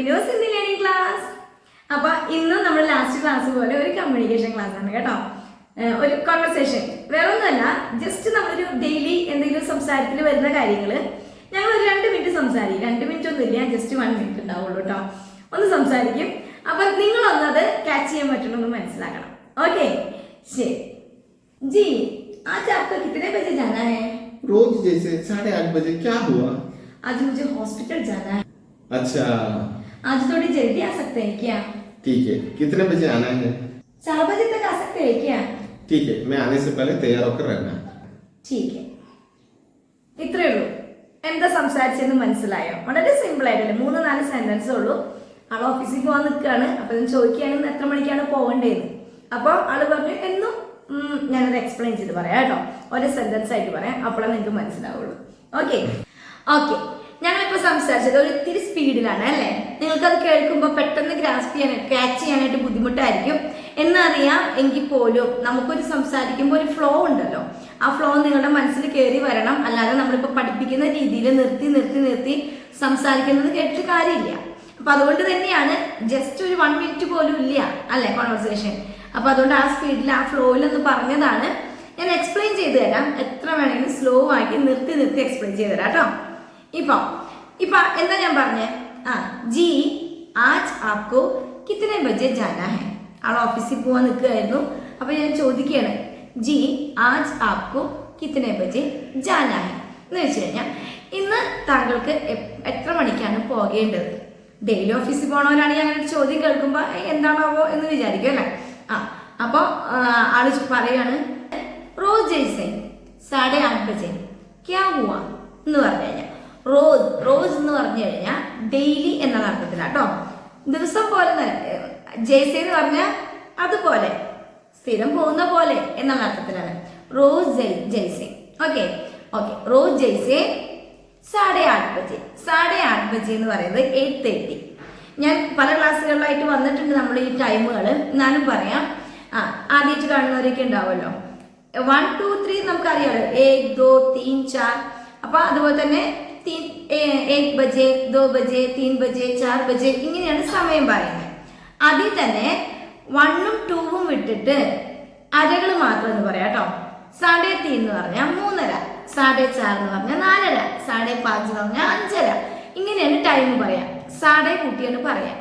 Vinos Hindi learning class അപ്പൊ ഇന്ന് നമ്മൾ ലാസ്റ്റ് ക്ലാസ് പോലെ ഒരു കമ്മ്യൂണിക്കേഷൻ ക്ലാസ് ആണ് കേട്ടോ ഏഹ് ഒരു കോൺവെർസേഷൻ വേറെ ഒന്നുമല്ല ജസ്റ്റ് നമ്മളൊരു ഡെയിലി എന്തെങ്കിലും സംസാരത്തിൽ വരുന്ന കാര്യങ്ങൾ ഞങ്ങൾ ഒരു രണ്ട് മിനിറ്റ് സംസാരിക്കും രണ്ട് മിനിറ്റ് ഒന്നുമില്ല ജസ്റ്റ് വൺ മിനിറ്റ് ഉണ്ടാവുള്ളൂ കേട്ടോ ഒന്ന് സംസാരിക്കും അപ്പൊ നിങ്ങളൊന്ന് അത് ക്യാച്ച് ചെയ്യാൻ പറ്റണമെന്ന് മനസ്സിലാക്കണം ഓക്കെ ശരി ജി आज आपको कितने बजे जाना है रोज जैसे साढ़े आठ बजे क्या हुआ आज मुझे हॉस्पिटल जाना है अच्छा आज थोड़ी जल्दी आ सकते हैं क्या ठीक है कितने बजे आना है चार बजे तक आ सकते हैं क्या ठीक है मैं आने से पहले तैयार होकर रहना ठीक है ഇത്രയേ ഉള്ളൂ എന്താ സംസാരിച്ചെന്ന് മനസ്സിലായോ വളരെ സിമ്പിൾ ആയിട്ടല്ലേ മൂന്ന് നാല് സെന്റൻസേ ഉള്ളൂ ആൾ ഓഫീസിൽ പോകാൻ നിൽക്കുകയാണ് അപ്പൊ ഞാൻ ചോദിക്കുകയാണ് എത്ര മണിക്കാണ് പോകേണ്ടതെന്ന് അപ്പോൾ ആള് പറഞ്ഞു എന്നും ഉം, ഞാനത് എക്സ്പ്ലെയിൻ ചെയ്ത് പറയാം കേട്ടോ ഒരു സെന്റൻസ് ആയിട്ട് പറയാം അപ്പോഴേ നിങ്ങൾക്ക് മനസ്സിലാവുള്ളൂ ഓക്കെ ഓക്കെ ഞങ്ങളിപ്പോൾ സംസാരിച്ചത് ഒരു ഇത്തിരി സ്പീഡിലാണ് അല്ലേ? നിങ്ങൾക്കത് കേൾക്കുമ്പോൾ പെട്ടെന്ന് ഗ്രാസ്പ് ചെയ്യാൻ ക്യാച്ച് ചെയ്യാനായിട്ട് ബുദ്ധിമുട്ടായിരിക്കും. എന്നറിയാം എങ്കിൽ പോലും നമുക്കൊരു സംസാരിക്കുമ്പോൾ ഒരു ഫ്ലോ ഉണ്ടല്ലോ. ആ ഫ്ലോ നിങ്ങളുടെ മനസ്സിൽ കയറി വരണം. അല്ലാതെ നമ്മളിപ്പോൾ പഠിപ്പിക്കുന്ന രീതിയിൽ നിർത്തി നിർത്തി നിർത്തി സംസാരിക്കുന്നത് കേട്ടിട്ട് കാര്യമില്ല. അപ്പൊ അതുകൊണ്ട് തന്നെയാണ് ജസ്റ്റ് ഒരു വൺ മിനിറ്റ് പോലും ഇല്ല അല്ലേ കോൺവെർസേഷൻ അപ്പൊ അതുകൊണ്ട് ആ സ്പീഡിൽ ആ ഫ്ലോയിൽ ഒന്ന് പറഞ്ഞതാണ്. ഞാൻ എക്സ്പ്ലെയിൻ ചെയ്തു തരാം. എത്ര വേണമെങ്കിലും സ്ലോ ആക്കി നിർത്തി നിർത്തി എക്സ്പ്ലെയിൻ ചെയ്തു തരാം കേട്ടോ. ഇപ്പൊ ഇപ്പൊ എന്താ ഞാൻ പറഞ്ഞേ? ആ ജി ആജ് ആപ്കോ കിത്തനെ ബജെ ജാനാ ഹെ? ആൾ ഓഫീസിൽ പോവാൻ നിൽക്കുകയായിരുന്നു. അപ്പൊ ഞാൻ ചോദിക്കുകയാണ് ജി ആജ് ആപ്കോ കിത്തനെ ബജെ ജാനാ ഹെ? എന്ന് വെച്ച് കഴിഞ്ഞാൽ ഇന്ന് താങ്കൾക്ക് എത്ര മണിക്കാണ് പോകേണ്ടത്? ഡെയിലി ഓഫീസിൽ പോണവരാണെങ്കിൽ അങ്ങനെ ഒരു ചോദ്യം കേൾക്കുമ്പോൾ "ഏയ്, എന്താണാവോ? എന്ന് വിചാരിക്കും അല്ലേ? ആ അപ്പോൾ ആൾ പറയാണ് റോസ് ജെയ്സൈ സാഡേ ആറ്റ് ബജെ ക്യാ ഹുവാ? എന്ന് പറഞ്ഞു കഴിഞ്ഞാൽ റോസ് റോസ് എന്ന് പറഞ്ഞു കഴിഞ്ഞാൽ ഡെയിലി എന്ന അർത്ഥത്തിലാണ് കേട്ടോ ദിവസം പോലെ ജയ്സെ എന്ന് പറഞ്ഞാൽ അതുപോലെ സ്ഥിരം പോകുന്ന പോലെ എന്നുള്ള അർത്ഥത്തിലാണ്. റോസ് ജയ്സെ ഓക്കെ ഓക്കെ. റോസ് ജയ്സെ സാഡേ ആറ് ബജെ സാഡേ ആറ് ബജെ എന്ന് പറയുന്നത് എയ്റ്റ് തേർട്ടി. ഞാൻ പല ക്ലാസ്സുകളിലായിട്ട് വന്നിട്ടുണ്ട് നമ്മൾ ഈ ടൈമുകൾ. എന്നാലും പറയാം ആ ആദ്യമായിട്ട് കാണുന്നവരൊക്കെ ഉണ്ടാവുമല്ലോ. വൺ ടു ത്രീ നമുക്കറിയാമല്ലോ ഏക് ദോ തീൻ ചാർ അപ്പൊ അതുപോലെ തന്നെ ഏ- ഏക് ബജെ ദോ ബജെ തീൻ ബജെ ചാർ ബജെ ഇങ്ങനെയാണ് സമയം പറയുന്നത്. അതിൽ തന്നെ വണ്ണും ടൂവും വിട്ടിട്ട് അരകൾ മാത്രം എന്ന് പറയാം കേട്ടോ. സാഡേ തീൻ എന്ന് പറഞ്ഞാൽ മൂന്നര സാഡേ ചാർ എന്ന് പറഞ്ഞാൽ നാലര സാഡേ പാഞ്ച് എന്ന് പറഞ്ഞാൽ അഞ്ചര. ഇങ്ങനെയാണ് ടൈം പറയാം. സാഡേ കുട്ടിയാണ് പറയാം.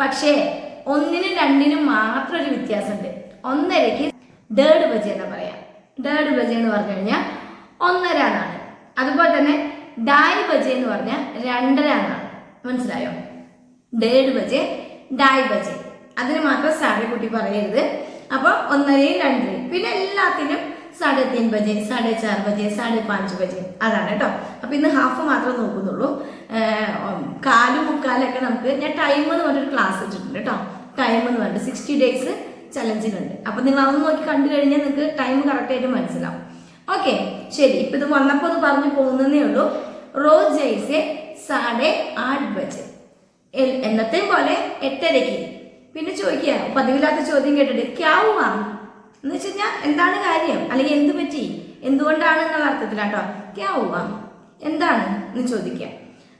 പക്ഷേ ഒന്നിനും രണ്ടിനും മാത്രം ഒരു വ്യത്യാസമുണ്ട്. ഒന്നരയ്ക്ക് ഡേഡ് ബജെ എന്ന് പറയാം. ഡേഡ് ബജെ എന്ന് പറഞ്ഞു കഴിഞ്ഞാൽ ഒന്നര എന്നാണ്. അതുപോലെ തന്നെ ഡായ് ബജെ എന്ന് പറഞ്ഞാൽ രണ്ടര എന്നാണ് മനസ്സിലായോ? ഡേഡ് ബജെ ഡായ് ബജെ. അതിന് മാത്രം സാഡെ കുട്ടി പറയരുത്. അപ്പോൾ ഒന്നരയും രണ്ടരയും. പിന്നെ എല്ലാത്തിനും സാഡെ തീൻ ബജെ സാഡെ ചാർ ബജെ സാഡെ പാഞ്ച് ബജെ. അതാണ് കേട്ടോ. അപ്പൊ ഇന്ന് ഹാഫ് മാത്രം നോക്കുന്നുള്ളൂ. കാലും മുക്കാലൊക്കെ നമുക്ക് ഞാൻ ടൈം എന്ന് പറഞ്ഞൊരു ക്ലാസ് ഇട്ടിട്ടുണ്ട് കേട്ടോ. ടൈം എന്ന് പറഞ്ഞിട്ട് സിക്സ്റ്റി ഡേയ്സ് ചലഞ്ചിനുണ്ട് അപ്പൊ നിങ്ങൾ അതൊന്ന് നോക്കി കണ്ടു കഴിഞ്ഞാൽ നിങ്ങൾക്ക് ടൈം കറക്റ്റ് ആയിട്ട് മനസ്സിലാവും. ഓക്കെ ശരി. ഇപ്പൊ ഇത് വന്നപ്പോൾ ഒന്ന് പറഞ്ഞു പോകുന്നതേ ഉള്ളൂ. റോസ് ജയ്സെ സാഡെ ആറ് ബജെ എന്നത്തെ എന്നത്തെയും പോലെ എട്ടരയ്ക്ക്. പിന്നെ ചോദിക്കുക പതിവില്ലാത്ത ചോദ്യം കേട്ടിട്ട് ക്യാവുവാ എന്ന് വെച്ച് കഴിഞ്ഞാൽ എന്താണ് കാര്യം? അല്ലെങ്കിൽ എന്ത് പറ്റി? എന്തുകൊണ്ടാണ് എന്നുള്ള അർത്ഥത്തിലാട്ടോ. ക്യാവുവാ എന്താണ്? എന്ന് ചോദിക്കുക.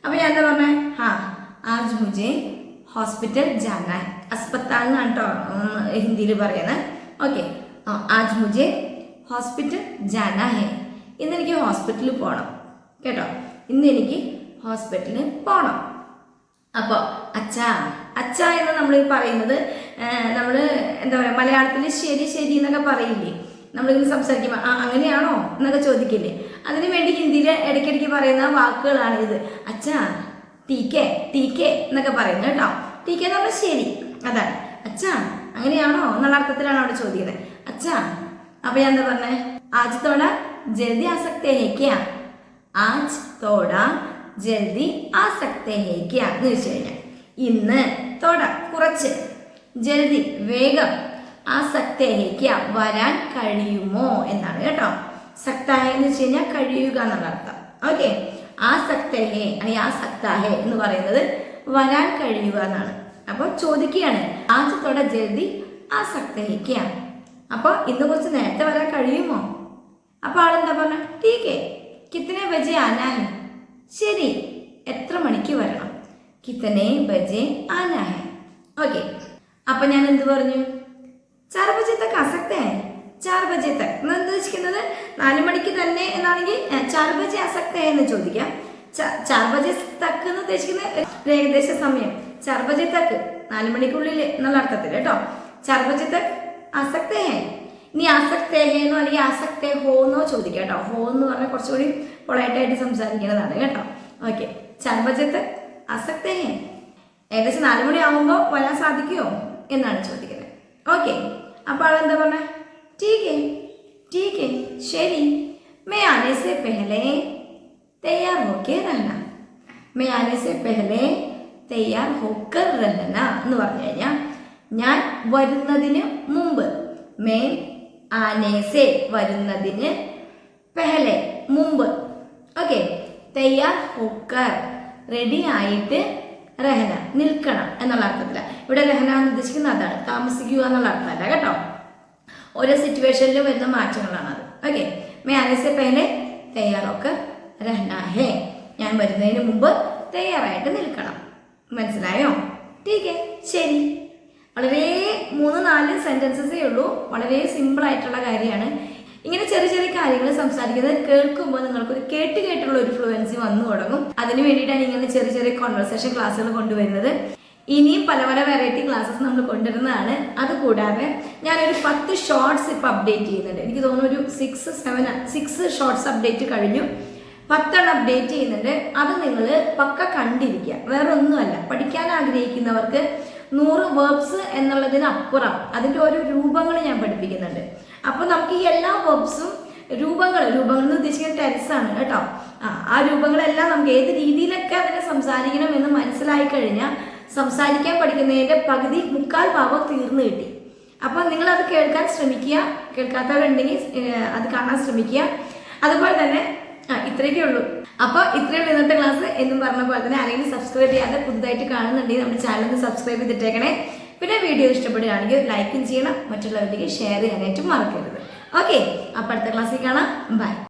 അപ്പോൾ ഞാൻ എന്താ പറഞ്ഞേ? ഹാ ആജ് മുജെ ഹോസ്പിറ്റൽ ജാന അസ്പത്താൽ എന്നാണ് കേട്ടോ ഹിന്ദിയിൽ പറയുന്നത് ഓക്കെ. ആജ് മുജെ ഹോസ്പിറ്റൽ ജാന ഹേ. ഇന്നെനിക്ക് ഹോസ്പിറ്റലിൽ പോകണം കേട്ടോ? ഇന്ന് എനിക്ക് ഹോസ്പിറ്റലിൽ പോകണം അപ്പോൾ അച്ഛ അച്ഛ എന്ന് നമ്മൾ പറയുന്നത് നമ്മൾ എന്താ പറയുക മലയാളത്തിൽ ശരി ശരി എന്നൊക്കെ പറയില്ലേ? നമ്മളിങ്ങനെ സംസാരിക്കുമ്പോൾ ആ അങ്ങനെയാണോ? എന്നൊക്കെ ചോദിക്കില്ലേ? അതിനു വേണ്ടി ഹിന്ദിയിൽ ഇടയ്ക്കിടയ്ക്ക് പറയുന്ന വാക്കുകളാണ് ഇത്. അച്ഛാ ടീ കെ ടീ കെ എന്നൊക്കെ പറയുന്നത് കേട്ടോ. ടീ കെ എന്ന് പറഞ്ഞാൽ ശരി. അതാണ്. അച്ഛാ അങ്ങനെയാണോ എന്നുള്ള അർത്ഥത്തിലാണ് അവിടെ ചോദിക്കുന്നത്. അച്ഛാ അപ്പൊ ഞാൻ എന്താ പറഞ്ഞേ? ആദ്യത്തോടെ ജൽദി ആസക്തി ഹേ ക്യാ ആജ് തോട ജൽദി ആ സക്തേ ഹേ ക്യാ എന്ന് വെച്ച് കഴിഞ്ഞാൽ ഇന്ന് തോട കുറച്ച് ജൽദി വേഗം ആ സക്തേ ഹേ ക്യാ വരാൻ കഴിയുമോ എന്നാണ് കേട്ടോ സക്താഹേ എന്ന് വെച്ച് കഴിഞ്ഞാൽ കഴിയുക എന്നുള്ള അർത്ഥം ഓക്കെ ആ സക്തഹേ അല്ലെങ്കിൽ ആ സക്താഹേ എന്ന് പറയുന്നത് വരാൻ കഴിയുക എന്നാണ് അപ്പോൾ ചോദിക്കുകയാണ് ആജ് തോട ജൽദി ആ സക്തേ ക്യാ അപ്പോൾ ഇന്ന് കുറച്ച് നേരത്തെ വരാൻ കഴിയുമോ? അപ്പൊ ആളെന്താ പറഞ്ഞ? ടീക്കെ കിത്തനെ ബജെ ആനാ ഹെ ശരി എത്ര മണിക്ക് വരണം? കിത്തനെ ബജെ ആന ഹെ ഓക്കെ അപ്പൊ ഞാൻ എന്ത് പറഞ്ഞു? ചാർ ബജെ തക്ക് അസക്തേ ചാർ ബജെ തക് എന്ന് ഉദ്ദേശിക്കുന്നത് നാല് മണിക്ക് തന്നെ എന്നാണെങ്കിൽ ചാർ ബജെ അസക്തേ എന്ന് ചോദിക്കാം. ചാർ ബജെ തക്ക് എന്ന് ഉദ്ദേശിക്കുന്നത് ഏകദേശ സമയം. ചാർ ബജെ തക്ക് നാല് മണിക്കുള്ളിൽ എന്നുള്ള അർത്ഥത്തിൽ കേട്ടോ. ചാർ ബജെ തക് അസക്തേ ഹേ ആസക്തേ ഹേന്നോ അല്ലെങ്കിൽ ആസക്തേ ഹോ എന്നോ ചോദിക്കാം കേട്ടോ. ഹോ എന്ന് പറഞ്ഞാൽ കുറച്ചുകൂടി പൊളൈറ്റായിട്ട് സംസാരിക്കുന്നതാണ് കേട്ടോ. ഓക്കെ ചർമ്മജത്ത് അസക്തേ ഹേ ഏകദേശം നാല് മണി ആകുമ്പോൾ വരാൻ സാധിക്കുമോ എന്നാണ് ചോദിക്കുന്നത്. ഓക്കെ അപ്പോൾ ആളെന്താ പറഞ്ഞ? ടീക്കെ. ടീക്കെ. ശരി. മേ ആനേസെ പെഹലേ തയ്യാർ ഹോക്കെ റഹന മേ ആനേസെ പെഹലെ തയ്യാർ ഹോക്കർ റഹന എന്ന് പറഞ്ഞു കഴിഞ്ഞാൽ ഞാൻ വരുന്നതിന് മുമ്പ്. മേ ആനെ സെ വരുന്നതിന് പെഹലെ മുമ്പ്. ഓക്കെ തയ്യാർ ഹുക്കർ റെഡി ആയിട്ട് രഹന നിൽക്കണം എന്നുള്ള അർത്ഥത്തില. ഇവിടെ രഹന എന്ന് ഉദ്ദേശിക്കുന്നത് അതാണ് താമസിക്കുക എന്നുള്ള അർത്ഥമല്ല കേട്ടോ? ഓരോ സിറ്റുവേഷനിലും വരുന്ന മാറ്റങ്ങളാണ് അത്. ഓക്കെ മേ ആനേസെ പെഹലെ തയ്യാറൊക്കെ രഹന ഹേ. ഞാൻ വരുന്നതിന് മുമ്പ് തയ്യാറായിട്ട് നിൽക്കണം. മനസ്സിലായോ? ശരി. വളരെ മൂന്ന് നാല് സെന്റൻസസേ ഉള്ളൂ. വളരെ സിമ്പിൾ ആയിട്ടുള്ള കാര്യമാണ്. ഇങ്ങനെ ചെറിയ ചെറിയ കാര്യങ്ങൾ സംസാരിക്കുന്നത് കേൾക്കുമ്പോൾ നിങ്ങൾക്കൊരു കേട്ട് കേട്ടുള്ള ഒരു ഫ്ലുവൻസി വന്നു തുടങ്ങും. അതിന് വേണ്ടിയിട്ടാണ് ഇങ്ങനെ ചെറിയ ചെറിയ കോൺവെർസേഷൻ ക്ലാസ്സുകൾ കൊണ്ടുവരുന്നത്. ഇനിയും പല പല വെറൈറ്റി ക്ലാസ്സസ് നമ്മൾ കൊണ്ടുവരുന്നതാണ്. അതുകൂടാതെ ഞാനൊരു പത്ത് ഷോർട്സ് ഇപ്പോൾ അപ്ഡേറ്റ് ചെയ്യുന്നുണ്ട്. എനിക്ക് തോന്നുന്നു ഒരു six seven six shorts update കഴിഞ്ഞു. പത്തെണ്ണം അപ്ഡേറ്റ് ചെയ്യുന്നുണ്ട്. അത് നിങ്ങൾ പക്ക കണ്ടിരിക്കുക. വേറെ ഒന്നുമല്ല പഠിക്കാൻ ആഗ്രഹിക്കുന്നവർക്ക് നൂറ് വേർബ്സ് എന്നുള്ളതിനപ്പുറം അതിന്റെ ഓരോ രൂപങ്ങൾ ഞാൻ പഠിപ്പിക്കുന്നുണ്ട്. അപ്പോൾ നമുക്ക് ഈ എല്ലാ വേർബ്സും രൂപങ്ങൾ രൂപങ്ങൾ എന്ന് ഉദ്ദേശിക്കുന്ന ടെൻസ് ആണ് കേട്ടോ. ആ ആ രൂപങ്ങളെല്ലാം നമുക്ക് ഏത് രീതിയിലൊക്കെ അതിനെ സംസാരിക്കണം എന്ന് മനസ്സിലായി കഴിഞ്ഞാൽ സംസാരിക്കാൻ പഠിക്കുന്നതിന്റെ പകുതി മുക്കാൽ ഭാഗം തീർന്നു കിട്ടി. അപ്പോൾ നിങ്ങൾ അത് കേൾക്കാൻ ശ്രമിക്കുക. കേൾക്കാത്തവരുണ്ടെങ്കിൽ അത് കാണാൻ ശ്രമിക്കുക. അതുപോലെ തന്നെ ആ ഇത്രയൊക്കെ ഉള്ളൂ. അപ്പോൾ ഇത്രയേ ഉള്ളൂ ഇന്നത്തെ ക്ലാസ് എന്നും പറഞ്ഞ പോലെ തന്നെ ആരെങ്കിലും സബ്സ്ക്രൈബ് ചെയ്യാതെ പുതുതായിട്ട് കാണുന്നുണ്ടെങ്കിൽ നമ്മുടെ ചാനൽ സബ്സ്ക്രൈബ് ചെയ്തിട്ടേക്കണേ. പിന്നെ വീഡിയോ ഇഷ്ടപ്പെടുകയാണെങ്കിൽ ലൈക്കും ചെയ്യണം. മറ്റുള്ളവരിലേക്ക് ഷെയർ ചെയ്യാനായിട്ട് മറക്കരുത്. ഓക്കെ അപ്പോൾ അടുത്ത ക്ലാസ്സിൽ കാണാം. ബൈ